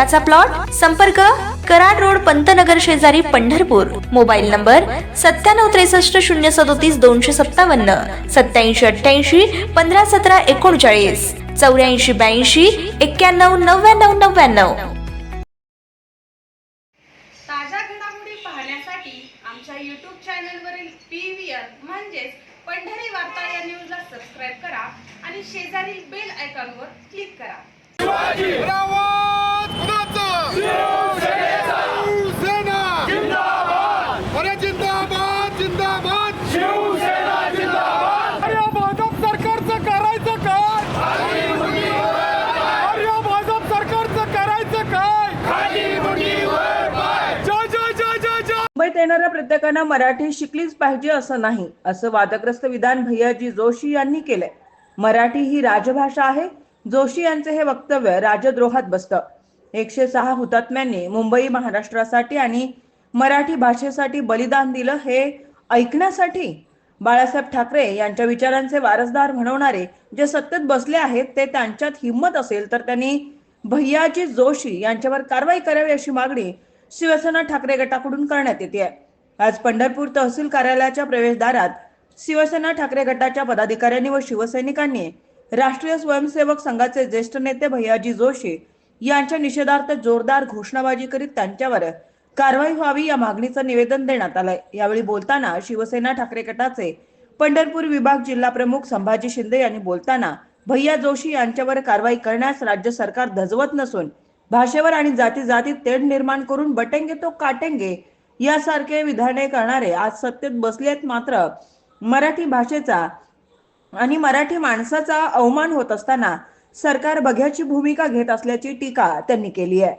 हक्काचा प्लॉट संपर्क कराड रोड पंतनगर शेजारी पंढरपूर. मोबाईल नंबर सत्त्याण्णव त्रेसष्ट शून्य सदोतीस दोनशे सत्तावन्न. सत्याऐंशी अठ्ठ्याऐंशी पंधरा सतरा एकोणचाळीस. चौऱ्याऐंशी ब्याऐंशी एक्क्याण्णव नव्याण्णव नव्याण्णव. ताज्या घडामोडी पाहण्यासाठी आमच्या यूट्यूब चॅनलवरील पी व्ही आर म्हणजेच पंढरी वार्ता या न्यूजला सबस्क्राईब करा आणि शेजारील बेल आयकॉनवर क्लिक करा. मुंबईत येणाऱ्या प्रत्येकानं मराठी शिकलीच पाहिजे असं नाही असं वादग्रस्त विधान भैयाजी जोशी यांनी केलंय. मराठी ही राजभाषा आहे जोशी यांचे हे वक्तव्य राजद्रोहात बसतं. एकशे सहा हुतात्म्यांनी मुंबई महाराष्ट्रासाठी आणि मराठी भाषेसाठी बलिदान दिलं हे ऐकण्यासाठी बाळासाहेब ठाकरे यांच्या विचारांचे वारसदार म्हणवणारे जे सत्तेत बसले आहेत ते त्यांच्यात हिंमत असेल तर त्यांनी भैयाजी जोशी यांच्यावर कारवाई करावी अशी मागणी शिवसेना ठाकरे गटाकडून करण्यात येते आज पंढरपूर तहसील कार्यालयाच्या प्रवेशद्वारात शिवसेना ठाकरे गटाच्या पदाधिकाऱ्यांनी व शिवसैनिकांनी राष्ट्रीय स्वयंसेवक संघाचे ज्येष्ठ नेते भैयाजी जोशी यांच्या निषेधार्थ जोरदार घोषणाबाजी करीत त्यांच्यावर कारवाई व्हावी या मागणीचं निवेदन देण्यात आलंय. यावेळी बोलताना शिवसेना ठाकरे गटाचे पंढरपूर विभाग जिल्हा प्रमुख संभाजी शिंदे यांनी बोलताना भैया जोशी यांच्यावर कारवाई करण्यास राज्य सरकार धजवत नसून भाषेवर आणि जाती जातीत तेढ निर्माण करून बटेंगे तो काटेंगे यासारखे विधाने करणारे आज सत्तेत बसलेत मात्र मराठी भाषेचा आणि मराठी माणसाचा अवमान होत असताना सरकार बघ्याची भूमिका घेत असल्याची टीका त्यांनी केली आहे.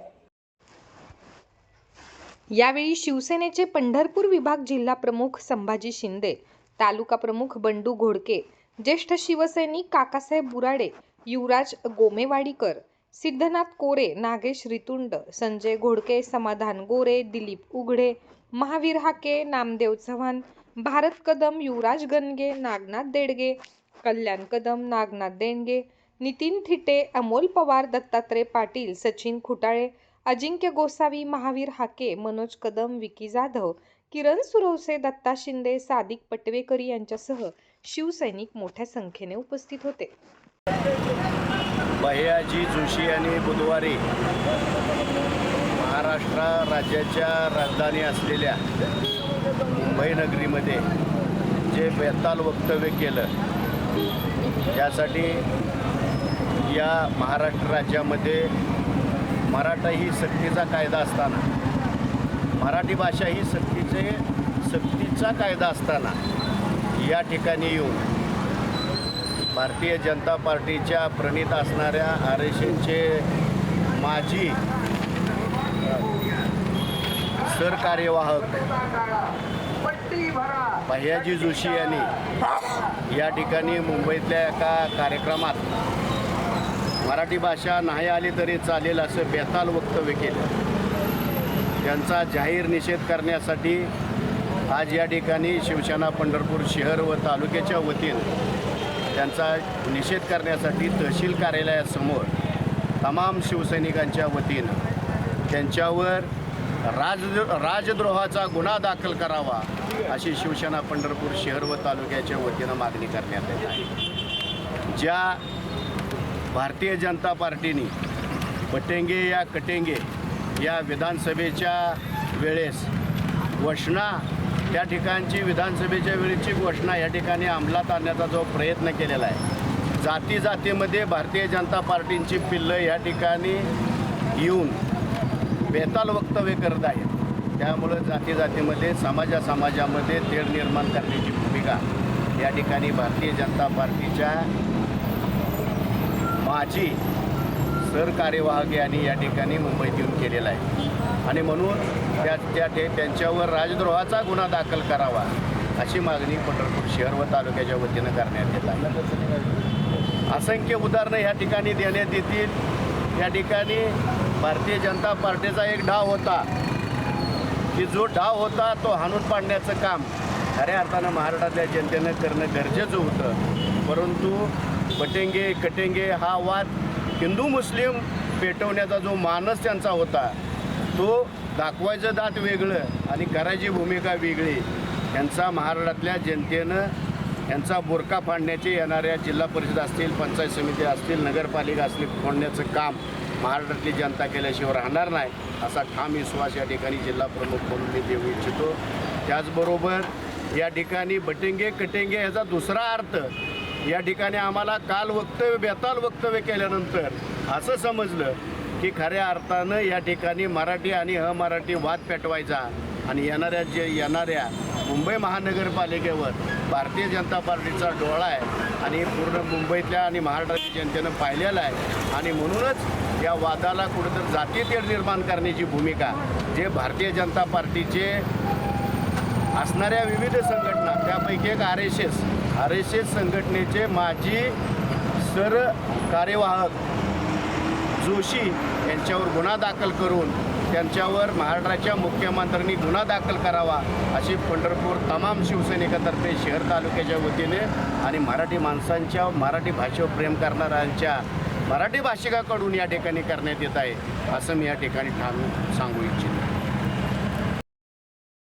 यावेळी शिवसेनेचे पंढरपूर विभाग जिल्हा प्रमुख संभाजी शिंदे तालुका प्रमुख बंडू घोडके ज्येष्ठ शिवसैनिक काकासाहेब बुराडे युवराज गोमेवाडीकर सिद्धनाथ कोरे नागेश रितुंड संजय घोडके समाधान गोरे दिलीप उघडे महावीर हाके नामदेव चव्हाण भारत कदम युवराज गणगे नागनाथ देडगे कल्याण कदम नागनाथ देणगे नितीन थिटे अमोल पवार दत्तात्रय पाटील सचिन खुटाळे अजिंक्य गोसावी महावीर हाके मनोज कदम विकी जाधव किरण सुरवसे दत्ता शिंदे सादिक पटवेकरी यांच्यासह शिवसैनिक मोठ्या संख्येने उपस्थित होते. भैयाजी जोशी यांनी बुधवारी महाराष्ट्र राज्याच्या राजधानी असलेल्या मुंबई नगरीमध्ये जे बेताल वक्तव्य केलं यासाठी या महाराष्ट्र राज्यामध्ये मराठा ही सक्तीचा कायदा असताना मराठी भाषा ही सक्तीचे सक्तीचा कायदा असताना या ठिकाणी येऊन भारतीय जनता पार्टीच्या प्रणीत असणाऱ्या आर एस एनचे माजी सरकार्यवाहक भैयाजी जोशी यांनी या ठिकाणी मुंबईतल्या एका कार्यक्रमात मराठी भाषा नाही आली तरी चालेल असं बेताल वक्तव्य केलं. त्यांचा जाहीर निषेध करण्यासाठी आज या ठिकाणी शिवसेना पंढरपूर शहर व तालुक्याच्या वतीनं त्यांचा निषेध करण्यासाठी तहसील कार्यालयासमोर तमाम शिवसैनिकांच्या वतीनं त्यांच्यावर राज राजद्रोहाचा गुन्हा दाखल करावा अशी शिवसेना पंढरपूर शहर व तालुक्याच्या वतीनं मागणी करण्यात येत आहे. ज्या भारतीय जनता पार्टीने पटेंगे या कटेंगे या विधानसभेच्या वेळेस घोषणा त्या ठिकाणची विधानसभेच्या वेळेची घोषणा या ठिकाणी अंमलात आणण्याचा जो प्रयत्न केलेला आहे. जाती जातीमध्ये भारतीय जनता पार्टींची पिल्लं या ठिकाणी येऊन बेताल वक्तव्य करत आहेत. त्यामुळं जाती जातीमध्ये समाजा समाजामध्ये तेढ निर्माण करण्याची भूमिका या ठिकाणी भारतीय जनता पार्टीच्या माजी सरकार्यवाहक यांनी या ठिकाणी मुंबईत येऊन केलेला आहे. आणि म्हणून त्या त्या ठे त्यांच्यावर राजद्रोहाचा गुन्हा दाखल करावा अशी मागणी पंढरपूर शहर व तालुक्याच्या वतीनं करण्यात येत आहे. असंख्य उदाहरणं या ठिकाणी देण्यात येतील. या ठिकाणी भारतीय जनता पार्टीचा एक डाव होता की जो डाव होता तो हाणून पाडण्याचं काम खऱ्या अर्थानं महाराष्ट्रातल्या जनतेनं करणं गरजेचं होतं. परंतु बटेंगे कटेंगे हा वाद हिंदू मुस्लिम पेटवण्याचा जो मानस त्यांचा होता तो दाखवायचं दात वेगळं आणि करायची भूमिका वेगळी. यांचा महाराष्ट्रातल्या जनतेनं यांचा बोरका फाडण्याचे येणाऱ्या जिल्हा परिषद असतील पंचायत समिती असतील नगरपालिका असतील फोडण्याचं काम महाराष्ट्रातली जनता केल्याशिवाय राहणार नाही असा ठाम विश्वास या ठिकाणी जिल्हा प्रमुख म्हणून मी देऊ इच्छितो. त्याचबरोबर या ठिकाणी बटेंगे कटेंगे ह्याचा दुसरा अर्थ या ठिकाणी आम्हाला काल वक्तव्य बेताल वक्तव्य केल्यानंतर असं समजलं की खऱ्या अर्थानं या ठिकाणी मराठी आणि अमराठी वाद पेटवायचा. आणि येणाऱ्या जे येणाऱ्या मुंबई महानगरपालिकेवर भारतीय जनता पार्टीचा डोळा आहे आणि पूर्ण मुंबईतल्या आणि महाराष्ट्राच्या जनतेनं पाहिलेला आहे. आणि म्हणूनच या वादाला कुठंतरी जातीय तेढ निर्माण करण्याची भूमिका जे भारतीय जनता पार्टीचे असणाऱ्या विविध संघटना त्यापैकी एक R S S R S S संघटनेचे माजी सर कार्यवाहक जोशी यांच्यावर गुन्हा दाखल करून त्यांच्यावर महाराष्ट्राच्या मुख्यमंत्र्यांनी गुन्हा दाखल करावा अशी पंढरपूर तमाम शिवसैनिकातर्फे शहर तालुक्याच्या वतीने आणि मराठी माणसांच्या मराठी भाषेवर प्रेम करणाऱ्यांच्या मराठी भाषिकाकडून या ठिकाणी करण्यात येत आहे असं मी या ठिकाणी ठाम सांगू इच्छितो.